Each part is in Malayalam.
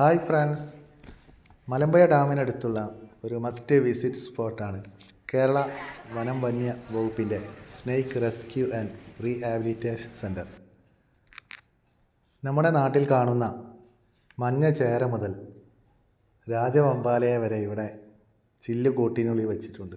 Hi friends. മലമ്പുഴ ഡാമിനടുത്തുള്ള ഒരു മസ്റ്റ് വിസിറ്റ് സ്പോട്ടാണ് കേരള വനം വന്യ വകുപ്പിന്റെ snake rescue and rehabilitation centre നമ്മുടെ നാട്ടിൽ കാണുന്ന മഞ്ഞ ചേര മുതൽ രാജവമ്പാലയെ വരെ ഇവിടെ ചില്ലുകൂട്ടിനുള്ളിൽ വെച്ചിട്ടുണ്ട്.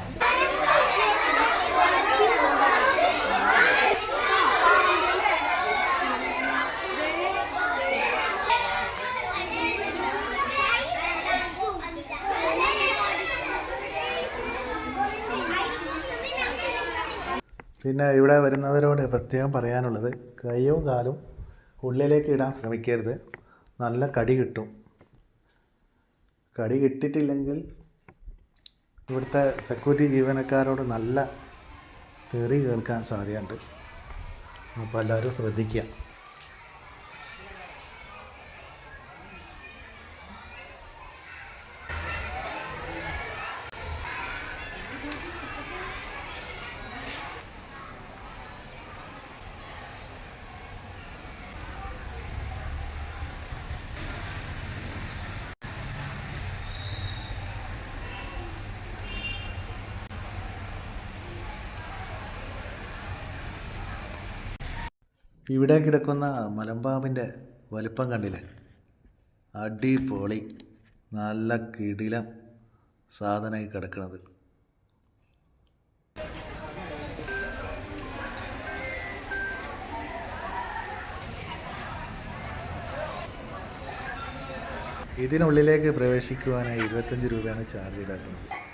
പിന്നെ ഇവിടെ വരുന്നവരോട് പ്രത്യേകം പറയാനുള്ളത് കൈയും കാലും ഉള്ളിലേക്ക് ഇടാൻ ശ്രമിക്കരുത്. നല്ല കടി കിട്ടും. കടി കിട്ടിയിട്ടില്ലെങ്കിൽ ഇവിടുത്തെ സെക്യൂരിറ്റി ജീവനക്കാരോട് നല്ല തെറി കേൾക്കാൻ സാധ്യതയുണ്ട്. അപ്പോൾ എല്ലാവരും ശ്രദ്ധിക്കുക. ഇവിടെ കിടക്കുന്ന മലമ്പാമ്പിന്റെ വലിപ്പം കണ്ടില്ലേ? അടിപൊളി. നല്ല കിടിലം സാധനമായി കിടക്കുന്നത് ഇതിനുള്ളിലേക്ക് പ്രവേശിക്കുവാനായി ഇരുപത്തഞ്ച് രൂപയാണ് ചാർജ് ഈടാക്കുന്നത്.